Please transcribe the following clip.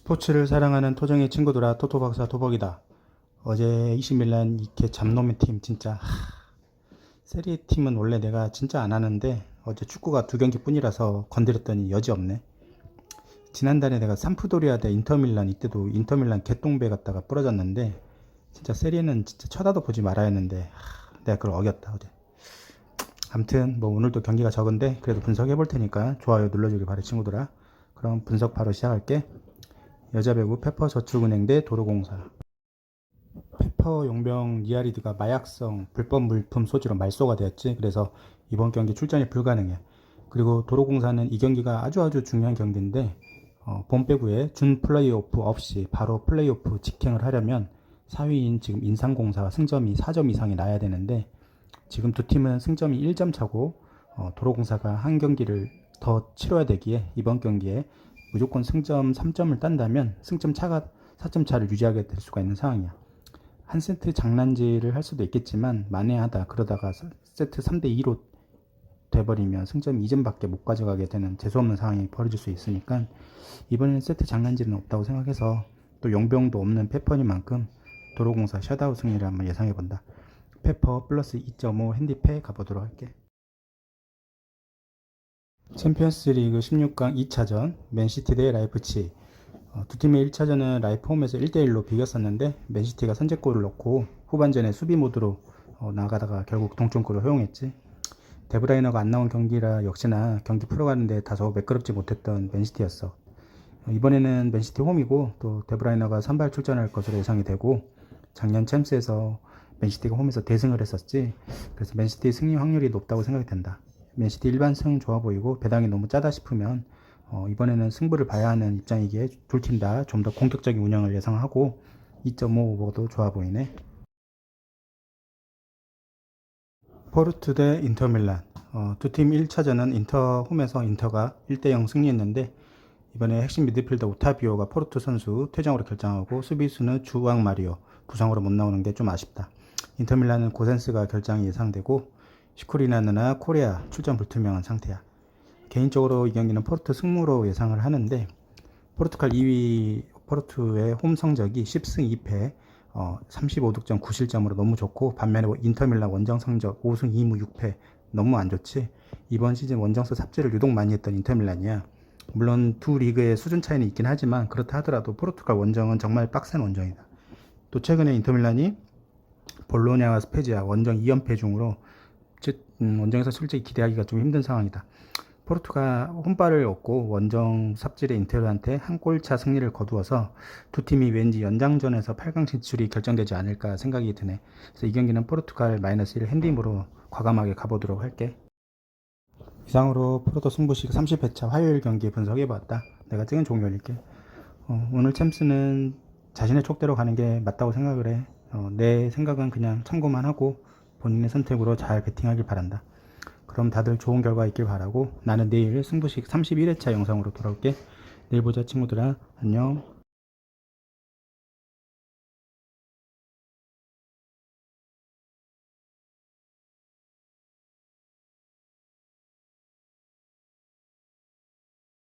스포츠를 사랑하는 토정의 친구들아 토토 박사 토박이다. 어제 20밀란 이케 잡놈의 팀 진짜 하, 세리에 팀은 원래 내가 진짜 안 하는데 어제 축구가 두 경기 뿐이라서 건드렸더니 여지 없네. 지난달에 내가 삼프도리아 대 인터밀란 이때도 인터밀란 개똥배 갔다가 부러졌는데 진짜 세리에는 진짜 쳐다도 보지 말아야 했는데 하, 내가 그걸 어겼다 어제. 암튼 뭐 오늘도 경기가 적은데 그래도 분석해 볼 테니까 좋아요 눌러주길 바래 친구들아. 그럼 분석 바로 시작할게. 여자 배구 페퍼 저축은행 대 도로공사. 페퍼 용병 니아리드가 마약성 불법 물품 소지로 말소가 되었지. 그래서 이번 경기 출전이 불가능해. 그리고 도로공사는 이 경기가 아주 아주 중요한 경기인데 어, 본 배구에 준 플레이오프 없이 바로 플레이오프 직행을 하려면 4위인 지금 인상공사와 승점이 4점 이상이 나야 되는데 지금 두 팀은 승점이 1점 차고 어, 도로공사가 한 경기를 더 치러야 되기에 이번 경기에 무조건 승점 3점을 딴다면 승점 차가 4점 차를 유지하게 될 수가 있는 상황이야. 한 세트 장난질을 할 수도 있겠지만 만회하다 그러다가 서- 세트 3대 2로 돼버리면 승점 2점밖에 못 가져가게 되는 재수없는 상황이 벌어질 수 있으니까 이번에는 세트 장난질은 없다고 생각해서 또 용병도 없는 페퍼니만큼 도로공사 셧아웃 승리를 한번 예상해 본다. 페퍼 플러스 2.5 핸디패 가보도록 할게. 챔피언스 리그 16강 2차전 맨시티 대 라이프치. 어, 두 팀의 1차전은 라이프 홈에서 1대1로 비겼었는데 맨시티가 선제골을 넣고 후반전에 수비 모드로 어, 나가다가 결국 동점골을 허용했지. 데브라이너가 안 나온 경기라 역시나 경기 풀어가는데 다소 매끄럽지 못했던 맨시티였어. 어, 이번에는 맨시티 홈이고 또 데브라이너가 선발 출전할 것으로 예상이 되고 작년 챔스에서 맨시티가 홈에서 대승을 했었지. 그래서 맨시티 승리 확률이 높다고 생각이 된다 맨시티 일반 승 좋아 보이고 배당이 너무 짜다 싶으면 어, 이번에는 승부를 봐야 하는 입장이기에 둘 팀 다 좀 더 공격적인 운영을 예상하고 2.5 오버도 좋아 보이네. 포르투 대 인터밀란 어, 두팀 1차전은 인터 홈에서 인터가 1대0 승리했는데 이번에 핵심 미드필더 오타비오가 포르투 선수 퇴장으로 결정하고 수비수는 주왕 마리오 부상으로 못 나오는 게 좀 아쉽다. 인터밀란은 고센스가 결장이 예상되고 시쿠리나느나 코리아 출전 불투명한 상태야. 개인적으로 이 경기는 포르투 승무로 예상을 하는데 포르투갈 2위 포르투의 홈 성적이 10승 2패 어, 35득점 9실점으로 너무 좋고 반면에 인터밀란 원정 성적 5승 2무 6패 너무 안 좋지. 이번 시즌 원정수 삽질을 유독 많이 했던 인터밀란이야. 물론 두 리그의 수준 차이는 있긴 하지만 그렇다 하더라도 포르투갈 원정은 정말 빡센 원정이다. 또 최근에 인터밀란이 볼로냐와 스페지아 원정 2연패 중으로 즉, 음, 원정에서 솔직히 기대하기가 좀 힘든 상황이다. 포르투가 홈발을 얻고 원정 삽질의 인테르한테 한 골차 승리를 거두어서 두 팀이 왠지 연장전에서 8강 진출이 결정되지 않을까 생각이 드네. 그래서 이 경기는 포르투갈 마이너스 1 핸디으로 과감하게 가보도록 할게. 이상으로 포르투 승부식 30회차 화요일 경기 분석해봤다. 내가 찍은 종이 올릴게. 어, 오늘 챔스는 자신의 촉대로 가는 게 맞다고 생각을 해. 어, 내 생각은 그냥 참고만 하고 본인의 선택으로 잘 베팅하길 바란다. 그럼 다들 좋은 결과 있길 바라고 나는 내일 승부식 31회차 영상으로 돌아올게. 내일 보자 친구들아. 안녕.